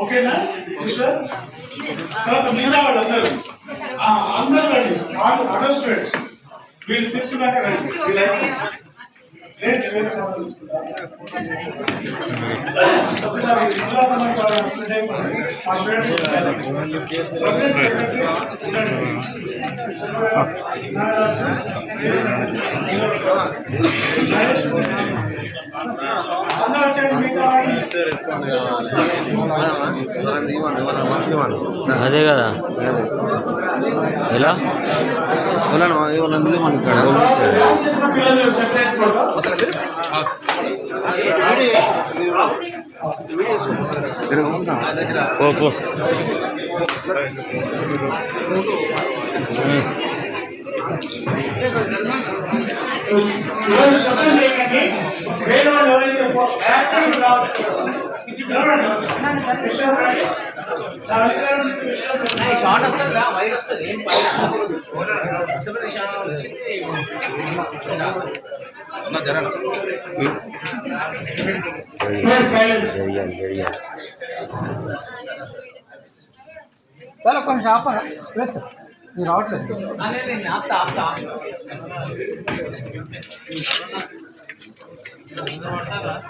ఓకేనా తర్వాత మిగతా వాళ్ళు అందరూ. అందరూ రండి. వాళ్ళు అదర్ స్టూడెంట్స్ వీళ్ళు తీసుకున్నాక రండి. లేడీస్ వేరే తీసుకుంటారు అదే కదా. ఎలా? పిల్లలు సెపరేట్ ఇక్కడ పో పో షార్ట్ వస్తుంది వైట్ వస్తుంది ఏం Please silence. జరిగాలి జరిగాలి సార్ ఒక్క నిమిషం ఆపరా లేదు సార్ మీరు రావట్లేదు అనేది ఆప్తా ఆప్తా సార్